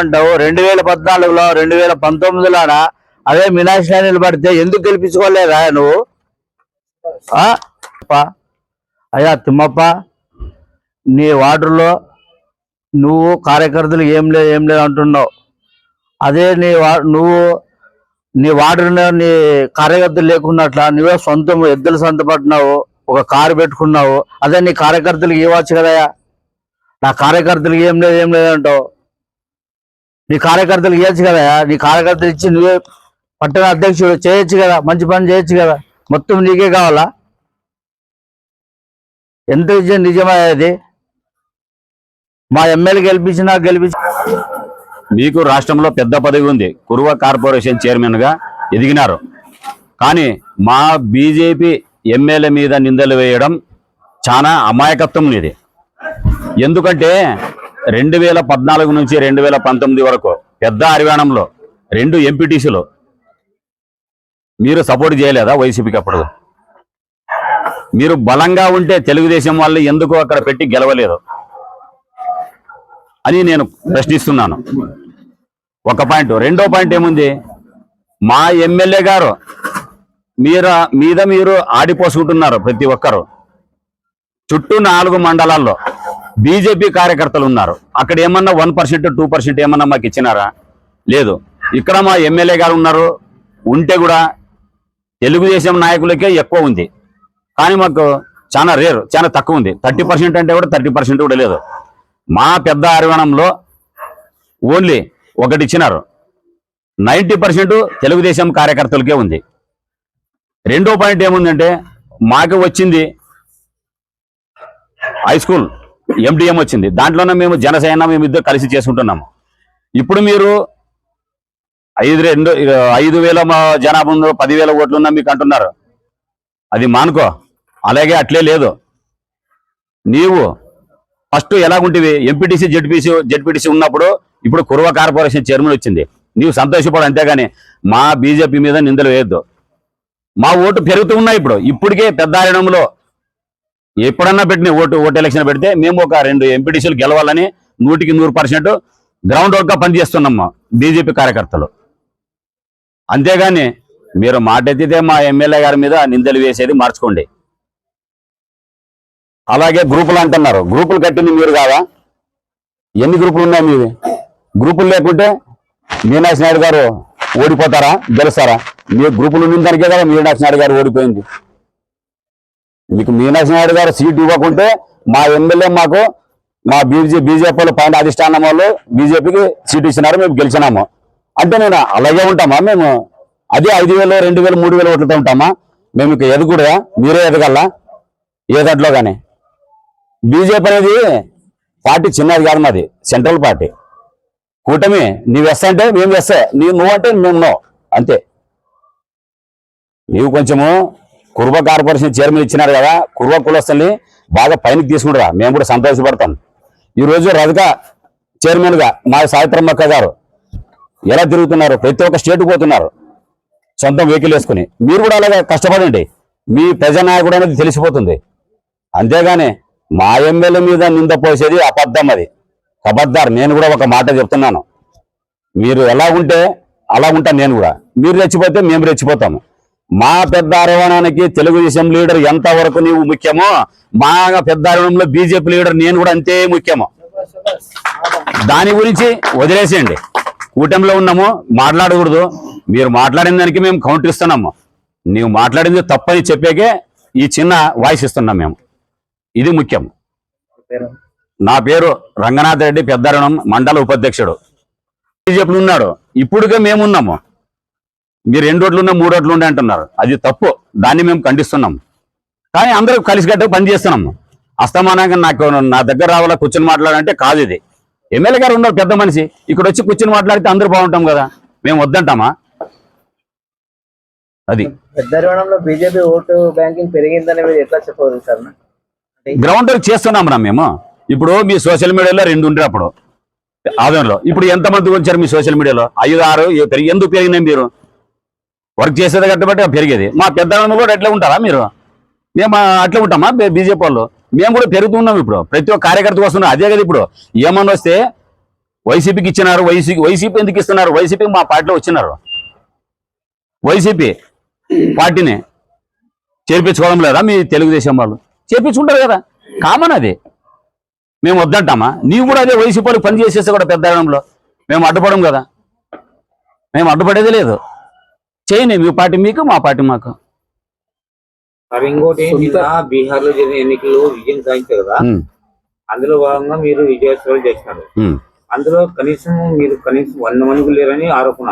అంటావు రెండు వేల పద్నాలుగులో రెండు వేల పంతొమ్మిదిలోన? అదే మీనాక్షి నిలబడితే ఎందుకు గెలిపించుకోలేదా నువ్వు? అయ్యా తిమ్మప్ప. నీ వార్డులో నువ్వు కార్యకర్తలు ఏం లేదు ఏం లేదు అంటున్నావు. అదే నీ వా నువ్వు నీ వార్డులో నీ కార్యకర్తలు లేకున్నట్లా నువ్వే సొంతం ఎద్దులు సొంతపడినావు ఒక కారు పెట్టుకున్నావు. అదే నీ కార్యకర్తలకు ఇవ్వచ్చు కదయా నా కార్యకర్తలకు ఏం లేదు ఏం లేదు అంటావు. నీ కార్యకర్తలు ఇవ్వచ్చు కదా నీ కార్యకర్తలు ఇచ్చి నువ్వే పట్టణ అధ్యక్షుడు చేయొచ్చు కదా మంచి పని చేయొచ్చు కదా మొత్తం నీకే కావాలా? ఎంత విజయం నిజమయ్యేది మా ఎమ్మెల్యే గెలిపించినా గెలిపించి. మీకు రాష్ట్రంలో పెద్ద పదవి ఉంది. కురువ కార్పొరేషన్ చైర్మన్గా ఎదిగినారు. కానీ మా బీజేపీ ఎమ్మెల్యే మీద నిందలు వేయడం చాలా అమాయకత్వం ఇది. ఎందుకంటే రెండు వేల పద్నాలుగు నుంచి రెండు వేల పంతొమ్మిది వరకు పెద్ద హరియాణంలో రెండు ఎంపీటీసీలు. మీరు సపోర్ట్ చేయలేదా వైసీపీకి అప్పుడు? మీరు బలంగా ఉంటే తెలుగుదేశం వాళ్ళు ఎందుకు అక్కడ పెట్టి గెలవలేదు? అని నేను ప్రశ్నిస్తున్నాను. ఒక పాయింట్. రెండో పాయింట్ ఏముంది? మా ఎమ్మెల్యే గారు మీర మీద మీరు ఆడిపోసుకుంటున్నారు ప్రతి ఒక్కరు. చుట్టూ నాలుగు మండలాల్లో. బీజేపీ కార్యకర్తలు ఉన్నారు. అక్కడ ఏమన్నా వన్ పర్సెంట్ టూ పర్సెంట్ ఏమన్నా మాకు ఇచ్చినారా? లేదు. ఇక్కడ మా ఎమ్మెల్యే గారు ఉన్నారు. ఉంటే కూడా తెలుగుదేశం నాయకులకే ఎక్కువ ఉంది. కానీ మాకు చాలా రేరు చాలా తక్కువ ఉంది. థర్టీ పర్సెంట్ అంటే కూడా థర్టీ పర్సెంట్ కూడా లేదు. మా పెద్ద అరవణంలో ఓన్లీ ఒకటి ఇచ్చినారు. నైంటీ పర్సెంట్ తెలుగుదేశం కార్యకర్తలకే ఉంది. రెండో పాయింట్ ఏముందంటే మాకు వచ్చింది హై స్కూల్. ఎండిఎం వచ్చింది. దాంట్లోనే మేము జనసేన మేము ఇద్దరు కలిసి చేసుకుంటున్నాము ఇప్పుడు మీరు ఐదు రెండు ఐదు వేల మా జనాభా పదివేల ఓట్లు ఉన్నా మీకు అంటున్నారు. అది మానుకో. అలాగే అట్లే లేదు. నీవు ఫస్ట్ ఎలాగుంటివి? ఎంపీటీసీ జడ్పీసీ జడ్పీటీసీ ఉన్నప్పుడు ఇప్పుడు కుర్వ కార్పొరేషన్ చైర్మన్ వచ్చింది. నీవు సంతోషపడు అంతేగాని మా బీజేపీ మీద నిందలు వేయొద్దు. మా ఓటు పెరుగుతూ ఉన్నాయి ఇప్పుడు. ఇప్పటికే పెద్దారణంలో ఎప్పుడన్నా పెట్టిన ఓటు ఓటు ఎలక్షన్ పెడితే మేము ఒక రెండు ఎంపీటీసీలు గెలవాలని నూటికి నూరు పర్సెంట్ గ్రౌండ్ వర్క్గా పనిచేస్తున్నాము పనిచేస్తున్నాం బీజేపీ కార్యకర్తలు. అంతేగాని మీరు మాట ఎత్తితే మా ఎమ్మెల్యే గారి మీద నిందలు వేసేది మార్చుకోండి. అలాగే గ్రూపులు అంటున్నారు. గ్రూపులు కట్టింది మీరు కాదా? ఎన్ని గ్రూపులు ఉన్నాయి మీవి? గ్రూపులు లేకుంటే మీనాక్షి నాయుడు గారు ఓడిపోతారా? గెలుస్తారా? మీ గ్రూపులు ఉన్న దానికే కదా మీనాక్షి నాయుడు గారు ఓడిపోయింది. మీకు మీనాక్షి నాయుడు గారు సీట్ ఇవ్వకుంటే మా ఎమ్మెల్యే మాకు మా బీజే బీజేపీ పైన అధిష్టానం వాళ్ళు బీజేపీకి సీట్ ఇచ్చినారు మేము గెలిచినాము. అంటే నేను అలాగే ఉంటామా మేము? అదే ఐదు వేలు రెండు వేలు మూడు వేలు ఓట్లతో ఉంటామా? మేము ఇక ఎదగకూడదా మీరే ఎదగల్లా ఏ దాంట్లో కానీ? బీజేపీ అనేది పార్టీ చిన్నది కాదు మాది సెంట్రల్ పార్టీ. కూటమి నీవు ఎస్ అంటే మేము ఎస్సే. నీవు నువ్వు అంటే మేము నో. అంతే. నీవు కొంచెము కుర్వ కార్పొరేషన్ చైర్మన్ ఇచ్చినారు కదా కుర్వ కులస్తుల్ని బాగా పైనకి తీసుకుంటారా? మేము కూడా సంతోషపడతాం. ఈరోజు రజక చైర్మన్గా మా సావిత్రమ్మక్క గారు ఎలా తిరుగుతున్నారు? ప్రతి ఒక్క స్టేట్ పోతున్నారు. సొంతం వెహికల్ వేసుకుని. మీరు కూడా అలాగే కష్టపడండి. మీ ప్రజానాయకుడు అనేది తెలిసిపోతుంది. అంతేగాని మా ఎమ్మెల్యే మీద నింద పోసేది అబద్ధం అది. అబద్ధారు నేను కూడా ఒక మాట చెప్తున్నాను. మీరు ఎలా ఉంటే అలా ఉంటాను నేను కూడా. మీరు రెచ్చిపోతే మేము రెచ్చిపోతాము. మా పెద్ద అరవణానికి తెలుగుదేశం లీడర్ ఎంత వరకు నీవు ముఖ్యమో మా పెద్ద అరవణంలో బీజేపీ లీడర్ నేను కూడా అంతే ముఖ్యమో. దాని గురించి వదిలేసేయండి. కూటమిలో ఉన్నాము మాట్లాడకూడదు. మీరు మాట్లాడిన దానికి మేము కౌంటర్ ఇస్తున్నాము. నీవు మాట్లాడింది తప్పని చెప్పేకే ఈ చిన్న వాయిస్ ఇస్తున్నాం మేము. ఇది ముఖ్యం. నా పేరు రంగనాథ్ రెడ్డి పెద్దరణం మండల ఉపాధ్యక్షుడు. బీజేపీ ఉన్నాడు. ఇప్పుడుగా మేమున్నాము మీరు రెండు రోడ్లు ఉన్నా మూడు రోడ్లు ఉండే అంటున్నారు. అది తప్పు. దాన్ని మేము ఖండిస్తున్నాం. కానీ అందరూ కలిసికట్టుగా పని చేస్తున్నాము అస్తమానంగా నాకు నా దగ్గర రావాలా కూర్చొని మాట్లాడాలంటే కాదు ఇది. ఎమ్మెల్యే గారు ఉన్నారు పెద్ద మనిషి. ఇక్కడ వచ్చి కూర్చొని మాట్లాడితే అందరూ బాగుంటాం కదా. మేము వద్దంటామా? అది. పెద్దరివనంలో బీజేపీ ఓటు బ్యాంకింగ్ పెరిగిందని మీరు ఎట్లా చెప్పవచ్చు సార్? గ్రౌండ్ వర్క్ చేస్తున్నాం రా మేము. ఇప్పుడు మీ సోషల్ మీడియాలో రెండు ఉండే అప్పుడు. ఆదంలో ఇప్పుడు ఎంతమంది వచ్చారు మీ సోషల్ మీడియాలో? ఐదు ఆరు ఎందుకు పెరిగినాయి మీరు? వర్క్ చేసేది కట్టబట్టి పెరిగేది. మా పెద్దవాళ్ళు కూడా ఎట్లా ఉంటారా మీరు? మేము అట్లా ఉంటామా బీజేపీ వాళ్ళు? మేము కూడా పెరుగుతున్నాం ఇప్పుడు. ప్రతి ఒక్క కార్యకర్త వస్తున్నాం. అదే కదా ఇప్పుడు. ఏమన్నా వస్తే వైసీపీకి ఇచ్చినారు వైసీపీ వైసీపీ ఎందుకు ఇస్తున్నారు? వైసీపీ మా పార్టీలో వచ్చినారు. వైసీపీ పార్టీని చేర్పించుకోవడం లేదా మీ తెలుగుదేశం వాళ్ళు? చేర్పించుకుంటారు కదా. కామన్ అది. మేము వద్దంటామా? నీవు కూడా అదే వైసీపీ వాళ్ళు పని చేసేస్తే కూడా పెద్ద మేము అడ్డుపడం కదా. మేము అడ్డుపడేది లేదు. చేయని మీ పార్టీ మీకు మా పార్టీ మాకు. మరి ఇంకోటి బీహార్లో జరిగిన ఎన్నికల్లో విజయం సాధించారు కదా? అందులో భాగంగా మీరు విజయోత్సవాలు చేస్తున్నారు. ఉమ్, అందులో కనీసం మీరు కనీసం వంద మందికి లేరని ఆరోపణ.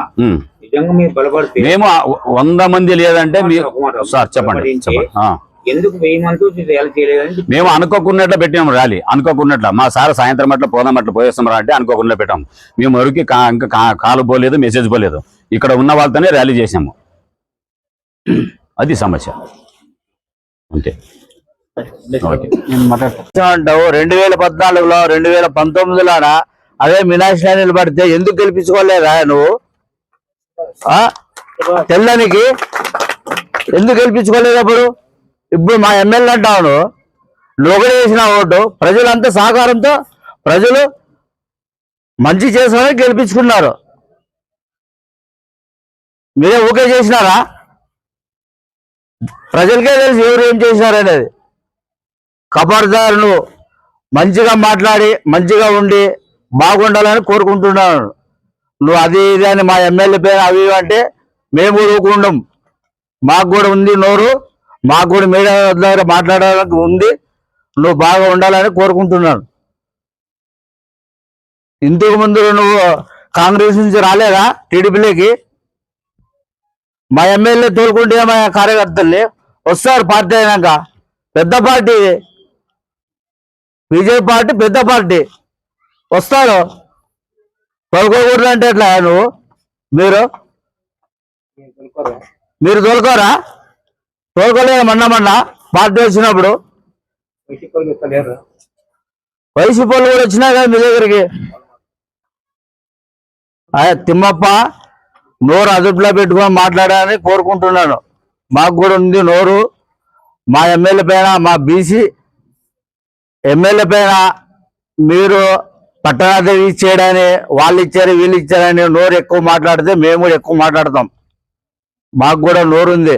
నిజంగా మీరు బలపడితే మేము వంద మంది లేదంటే సార్ చెప్పండి. ఎందుకు ఎలా చేయలేదని చెప్పి మేము అనుకోకున్నట్లు పెట్టాం ర్యాలీ. అనుకోకున్నట్ల. మా సార్ సాయంత్రం అట్లా పోదాం అట్లా పోయేస్తాం రా అంటే అనుకోకుండా పెట్టాం. మేము ఎవరికి ఇంకా కాలు పోలేదు మెసేజ్ పోలేదు. ఇక్కడ ఉన్న వాళ్ళతోనే ర్యాలీ చేసాము అది సమస్య. అంతే. అంటావు? రెండు వేల పద్నాలుగులో రెండు వేల పంతొమ్మిదిలోన? అదే మీనాక్షి నిలబడితే ఎందుకు గెలిపించుకోలేదా నువ్వు? తెల్లానికి? ఎందుకు గెలిపించుకోలేదు అప్పుడు? ఇప్పుడు మా ఎమ్మెల్యే అంటాను లోగడ వేసిన ఓటు ప్రజలంతా సహకారంతో ప్రజలు మంచి చేసుకొని గెలిపించుకున్నారు. మీరే ఊకే చేసినారా? ప్రజలకే తెలిసి ఎవరు ఏం చేసినారనేది అనేది. నువ్వు మంచిగా మాట్లాడి మంచిగా ఉండి బాగుండాలని కోరుకుంటున్నాను. నువ్వు అది ఇది అని మా ఎమ్మెల్యే పేరు అవి అంటే మేము ఊరుకుండం మాకు కూడా ఉంది నోరు. మాకు కూడా మీడియా దగ్గర మాట్లాడడానికి ఉంది. నువ్వు బాగా ఉండాలని కోరుకుంటున్నాను. ఇంతకు ముందు నువ్వు కాంగ్రెస్ నుంచి రాలేదా? టీడీపీలోకి? మా ఎమ్మెల్యే తోలుకుంటే మా కార్యకర్తల్ని వస్తారు పార్టీ అయినాక. పెద్ద పార్టీ. బీజేపీ పార్టీ పెద్ద పార్టీ. వస్తారు. తోలుకోకూడదు అంటే ఎట్లా నువ్వు? మీరు? మీరు తోలుకోరా? తోలుకోలేదు మొన్న మొన్న పార్టీ వచ్చినప్పుడు. వైసీపీ వాళ్ళు. వైసీపీ వాళ్ళు కూడా వచ్చినా కదా మీ దగ్గరికి. అయ్యా తిమ్మప్ప నోరు అదుపులో పెట్టుకొని మాట్లాడాలని కోరుకుంటున్నాను. మాకు కూడా ఉంది నోరు. మా ఎమ్మెల్యే పైన మా బీసీ ఎమ్మెల్యే పైన మీరు పట్టణాదేవి ఇచ్చేయడని వాళ్ళు ఇచ్చారు వీళ్ళు ఇచ్చారని నోరు ఎక్కువ మాట్లాడితే మేము కూడా ఎక్కువ మాట్లాడతాం. మాకు కూడా నోరు ఉంది.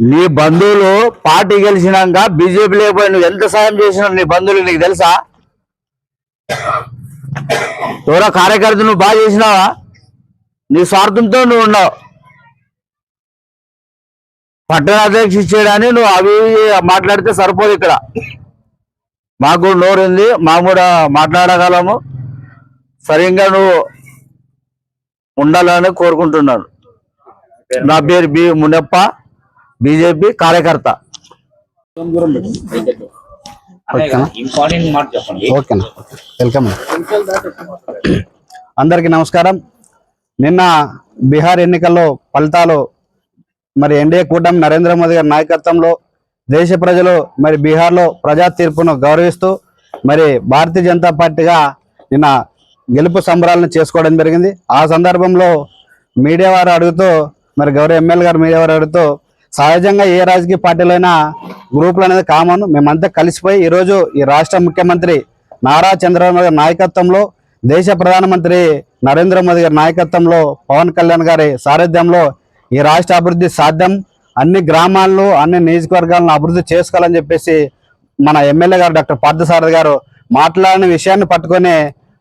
నీ బంధువులు పార్టీ గెలిచినాక బీజేపీ లేకపోయి నువ్వు ఎంత సాయం చేసినావు నీ బంధువులు నీకు తెలుసా? ఎవరో కార్యకర్త నువ్వు బాగా చేసినావా? నీ స్వార్థంతో నువ్వు ఉన్నావు. పట్టణాధ్యక్ష ఇచ్చేయడాన్ని నువ్వు అవి మాట్లాడితే సరిపోదు ఇక్కడ. మాకు కూడా నోరు ఉంది మాకు కూడా మాట్లాడగలము. సరిగ్గా నువ్వు ఉండాలని కోరుకుంటున్నాను. నా పేరు బి మునప్ప. బీజేపీ కార్యకర్త. ఓకేనా? వెల్కమ్ అందరికీ నమస్కారం. నిన్న బీహార్ ఎన్నికల్లో ఫలితాలు మరి ఎన్డీఏ కూటమి నరేంద్ర మోదీ గారి నాయకత్వంలో దేశ ప్రజలు మరి బీహార్లో ప్రజా తీర్పును గౌరవిస్తూ మరి భారతీయ జనతా పార్టీగా నిన్న గెలుపు సంబరాలను చేసుకోవడం జరిగింది. ఆ సందర్భంలో మీడియా వారు అడుగుతూ మరి గౌరవ ఎమ్మెల్యే గారు మీడియా వారు అడుగుతూ సహజంగా ఏ రాజకీయ పార్టీలైనా గ్రూపులు అనేది కామన్. మేమంతా కలిసిపోయి ఈరోజు ఈ రాష్ట్ర ముఖ్యమంత్రి నారా చంద్రబాబు గారి నాయకత్వంలో దేశ ప్రధానమంత్రి నరేంద్ర మోదీ గారి నాయకత్వంలో పవన్ కళ్యాణ్ గారి సారథ్యంలో ఈ రాష్ట్ర అభివృద్ధి సాధ్యం. అన్ని గ్రామాల్లో అన్ని నియోజకవర్గాలను అభివృద్ధి చేసుకోవాలని చెప్పేసి మన ఎమ్మెల్యే గారు డాక్టర్ పార్థసారథి గారు మాట్లాడిన విషయాన్ని పట్టుకొని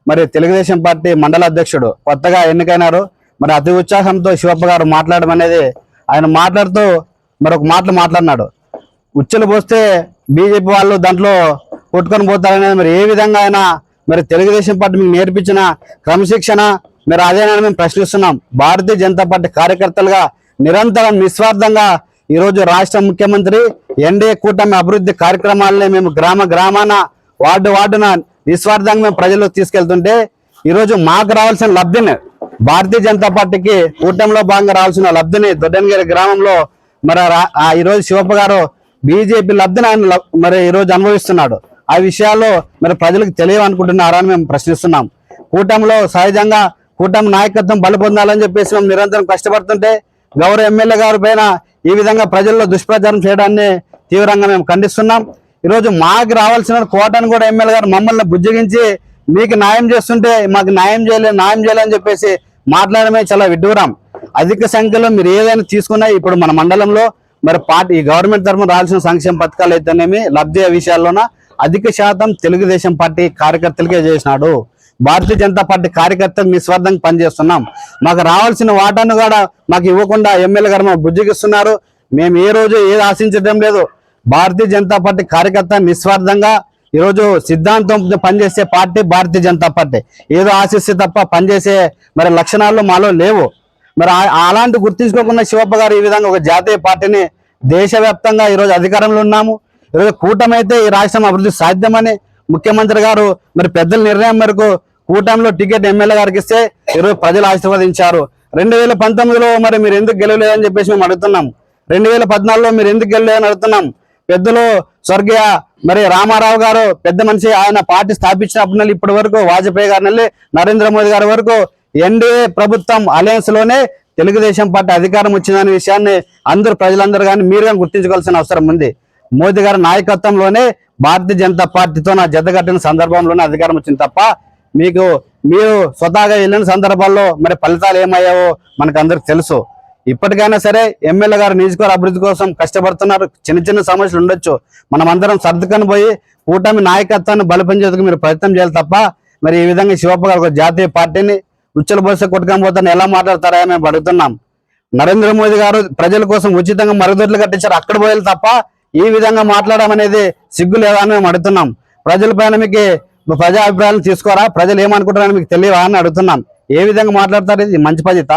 మరి తెలుగుదేశం పార్టీ మండల అధ్యక్షుడు కొత్తగా ఎన్నికైనారు. మరి అతి ఉత్సాహంతో శివప్ప గారు మాట్లాడడం అనేది ఆయన మాట్లాడుతూ మరొక మాటలు మాట్లాడినాడు. ఉచ్చలు పోస్తే బీజేపీ వాళ్ళు దాంట్లో కొట్టుకొని పోతారనేది మరి ఏ విధంగా అయినా మరి తెలుగుదేశం పార్టీ మీకు నేర్పించిన క్రమశిక్షణ మరి అదేనని మేము ప్రశ్నిస్తున్నాం. భారతీయ జనతా పార్టీ కార్యకర్తలుగా నిరంతరం నిస్వార్థంగా ఈరోజు రాష్ట్ర ముఖ్యమంత్రి ఎన్డీఏ కూటమి అభివృద్ధి కార్యక్రమాలని మేము గ్రామ గ్రామాన వార్డు వార్డున నిస్వార్థంగా మేము ప్రజలకు తీసుకెళ్తుంటే ఈరోజు మాకు రావాల్సిన లబ్ధిని భారతీయ జనతా పార్టీకి కూటమిలో భాగంగా రావాల్సిన లబ్ధిని దొడ్డనగిరి గ్రామంలో మరి రా- ఆ ఈరోజు శివప్ప గారు బీజేపీ లబ్ధిని ఆయన మరి ఈ రోజు అనుభవిస్తున్నాడు. ఆ విషయాల్లో మరి ప్రజలకు తెలియవనుకుంటున్నారా అని మేము ప్రశ్నిస్తున్నాం. కూటమిలో సహజంగా కూటమి నాయకత్వం బలపొందాలని చెప్పేసి మేము నిరంతరం కష్టపడుతుంటే గౌరవ ఎమ్మెల్యే గారి పైన ఈ విధంగా ప్రజల్లో దుష్ప్రచారం చేయడాన్ని తీవ్రంగా మేము ఖండిస్తున్నాం. ఈరోజు మాకు రావాల్సిన కోటను కూడా ఎమ్మెల్యే గారు మమ్మల్ని బుజ్జగించి మీకు న్యాయం చేస్తుంటే మాకు న్యాయం చేయలేదు న్యాయం చేయలేని చెప్పేసి మాట్లాడమే చాలా విడ్డూరం. అధిక సంఖ్యలో మీరు ఏదైనా తీసుకున్నా ఇప్పుడు మన మండలంలో మరి పార్టీ ఈ గవర్నమెంట్ తరఫున రావాల్సిన సంక్షేమ పథకాలు అయితేనేమి లబ్ధి విషయాల్లోన అధిక శాతం తెలుగుదేశం పార్టీ కార్యకర్తలకే చేసినాడు. భారతీయ జనతా పార్టీ కార్యకర్తలు నిస్వార్థంగా పనిచేస్తున్నాం. మాకు రావాల్సిన వాటాను కూడా మాకు ఇవ్వకుండా ఎమ్మెల్యే గారు మాకు బుజ్జగిస్తున్నారు. మేము ఏ రోజు ఏది ఆశించడం లేదు. భారతీయ జనతా పార్టీ కార్యకర్త నిస్వార్థంగా ఈరోజు సిద్ధాంతం పనిచేసే పార్టీ భారతీయ జనతా పార్టీ. ఏదో ఆశిస్తే తప్ప పనిచేసే మరి లక్షణాలు మాలో లేవు. మరి ఆ- అలాంటి గుర్తించుకోకుండా శివప్ప గారు ఈ విధంగా ఒక జాతీయ పార్టీని దేశవ్యాప్తంగా ఈరోజు అధికారంలో ఉన్నాము. ఈరోజు కూటమి అయితే ఈ రాష్ట్రం అభివృద్ధి సాధ్యమని ముఖ్యమంత్రి గారు మరి పెద్దల నిర్ణయం మేరకు కూటమిలో టికెట్ ఎమ్మెల్యే గారికి ఇస్తే ఈరోజు ప్రజలు ఆశీర్వదించారు. రెండు వేల పంతొమ్మిదిలో మరి మీరు ఎందుకు గెలవలేదని చెప్పేసి మేము అడుగుతున్నాం. రెండు వేల పద్నాలుగులో మీరు ఎందుకు గెలవలేదని అడుగుతున్నాం. పెద్దలు స్వర్గీయ మరి రామారావు గారు పెద్ద మనిషి ఆయన పార్టీ స్థాపించినప్పటి నుండి ఇప్పటి వరకు వాజ్పేయి గారి నుండి నరేంద్ర మోదీ గారి వరకు ఎన్డీఏ ప్రభుత్వం అలయన్స్లోనే తెలుగుదేశం పార్టీ అధికారం వచ్చిందనే విషయాన్ని అందరూ ప్రజలందరూ కానీ మీరు కానీ గుర్తించుకోవాల్సిన అవసరం ఉంది. మోదీ గారి నాయకత్వంలోనే భారతీయ జనతా పార్టీతో నా జతగట్టిన సందర్భంలోనే అధికారం వచ్చింది తప్ప మీకు మీరు స్వతహాగా వెళ్ళిన సందర్భాల్లో మరి ఫలితాలు ఏమయ్యావో మనకు అందరికి తెలుసు. ఇప్పటికైనా సరే ఎమ్మెల్యే గారు నియోజకవర్గ అభివృద్ధి కోసం కష్టపడుతున్నారు. చిన్న చిన్న సమస్యలు ఉండొచ్చు. మనం అందరం సర్దుకొని పోయి కూటమి నాయకత్వాన్ని బలపంచేందుకు మీరు ప్రయత్నం చేయాలి తప్ప మరి ఈ విధంగా శివప్ప గారు ఒక జాతీయ పార్టీని ఉచ్చల బస్సు కొట్టుకొని పోతాను. ఎలా మాట్లాడతారా మేము అడుగుతున్నాం. నరేంద్ర మోదీ గారు ప్రజల కోసం ఉచితంగా మరుగుదొడ్లు కట్టించారు. అక్కడ పోయాలి తప్ప ఈ విధంగా మాట్లాడడం అనేది సిగ్గు లేదా అని మేము అడుగుతున్నాం. ప్రజల పైన మీకు ప్రజా అభిప్రాయాలు తీసుకోరా? ప్రజలు ఏమనుకుంటారని మీకు తెలియవా అని అడుగుతున్నాం. ఏ విధంగా మాట్లాడతారు? ఇది మంచి పద్ధత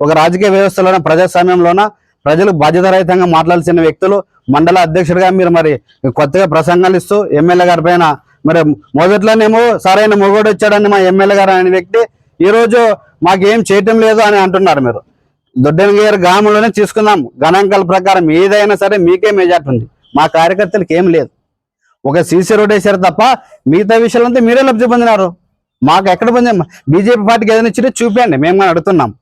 ఒక రాజకీయ వ్యవస్థలోన ప్రజాస్వామ్యంలోన? ప్రజలు బాధ్యతారహితంగా మాట్లాడాల్సిన వ్యక్తులు మండల అధ్యక్షుడిగా మీరు మరి కొత్తగా ప్రసంగాలు ఇస్తూ ఎమ్మెల్యే గారి పైన మరి మొదట్లోనేమో సరైన మొగోడు వచ్చాడని మా ఎమ్మెల్యే గారు అనే వ్యక్తి ఈరోజు మాకేం చేయటం లేదు అని అంటున్నారు మీరు. దొడ్డనగిరి గ్రామంలోనే తీసుకుందాం. గణాంకాల ప్రకారం ఏదైనా సరే మీకే మెజార్టీ ఉంది. మా కార్యకర్తలకు ఏం లేదు. ఒక సీసీ రోడ్ వేశారు తప్ప మిగతా విషయాలంతా మీరే లబ్ధి పొందినారు. మాకు ఎక్కడ పొంది బీజేపీ పార్టీకి ఏదైనా ఇచ్చినా చూపించండి మేము కానీ అడుగుతున్నాం.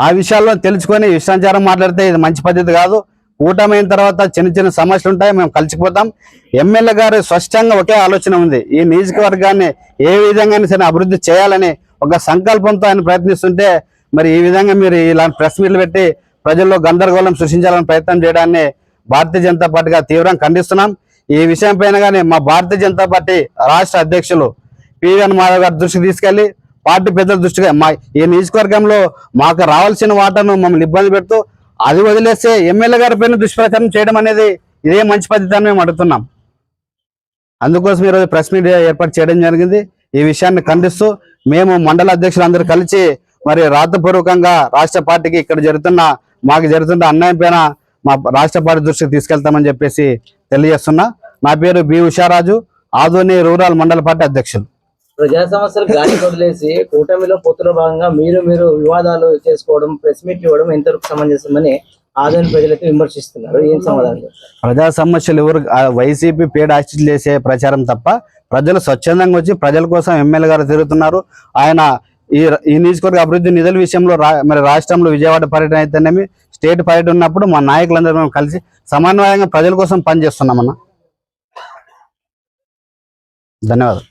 ఆ విషయాల్లో తెలుసుకొని విశ్రాంచారం మాట్లాడితే ఇది మంచి పద్ధతి కాదు. కూటమైన తర్వాత చిన్న చిన్న సమస్యలు ఉంటాయి. మేము కలిసిపోతాం. ఎమ్మెల్యే గారు స్పష్టంగా ఒకే ఆలోచన ఉంది. ఈ నియోజకవర్గాన్ని ఏ విధంగా సరే అభివృద్ధి చేయాలని ఒక సంకల్పంతో ఆయన ప్రయత్నిస్తుంటే మరి ఈ విధంగా మీరు ఇలాంటి ప్రెస్ మీట్లు పెట్టి ప్రజల్లో గందరగోళం సృష్టించాలని ప్రయత్నం చేయడాన్ని భారతీయ జనతా పార్టీగా తీవ్రంగా ఖండిస్తున్నాం. ఈ విషయం పైన కానీ మా భారతీయ జనతా పార్టీ రాష్ట్ర అధ్యక్షులు పివిఎన్ మాధవ్ గారి దృష్టికి తీసుకెళ్ళి పార్టీ పెద్దల దృష్టిగా మా ఈ నియోజకవర్గంలో మాకు రావాల్సిన వాటను మమ్మల్ని ఇబ్బంది పెడుతూ అది వదిలేస్తే ఎమ్మెల్యే గారి పైన దుష్ప్రచారం చేయడం అనేది ఇదే మంచి పద్ధతి అని మేము అడుగుతున్నాం. అందుకోసం ఈరోజు ప్రెస్ మీట్ ఏర్పాటు చేయడం జరిగింది. ఈ విషయాన్ని ఖండిస్తూ మేము మండల అధ్యక్షులందరూ కలిసి మరి రాతపూర్వకంగా రాష్ట్ర పార్టీకి ఇక్కడ జరుగుతున్న మాకు జరుగుతున్న అన్యాయం పైన మా రాష్ట్ర పార్టీ దృష్టికి తీసుకెళ్తామని చెప్పేసి తెలియజేస్తున్నా. నా పేరు బి ఉషారాజు ఆధోని రూరల్ మండల పార్టీ అధ్యక్షులు. ప్రజా సమస్యలు గాలి వదిలేసి కూటమిలో పొత్తులో భాగంగా మీరు మీరు వివాదాలు చేసుకోవడం ప్రెస్ మీట్ ఇవ్వడం ఎంతవరకు సమంజసమని ఆదరణ ప్రజలకు విమర్శిస్తున్నారు. ఏం సమాధానం ప్రజా సమస్యలు ఎవరు వైసీపీ పేడ ఆశించి చేసే ప్రచారం తప్ప ప్రజలు స్వచ్ఛందంగా వచ్చి ప్రజల కోసం ఎమ్మెల్యే గారు తిరుగుతున్నారు. ఆయన ఈ ఈ నియోజకవర్గ అభివృద్ధి నిధుల విషయంలో రా మరి రాష్ట్రంలో విజయవాడ పర్యటన అయితేనేమి స్టేట్ పర్యటన ఉన్నప్పుడు మా నాయకులందరూ మేము కలిసి సమన్వయంగా ప్రజల కోసం పనిచేస్తున్నామన్నా. ధన్యవాదాలు.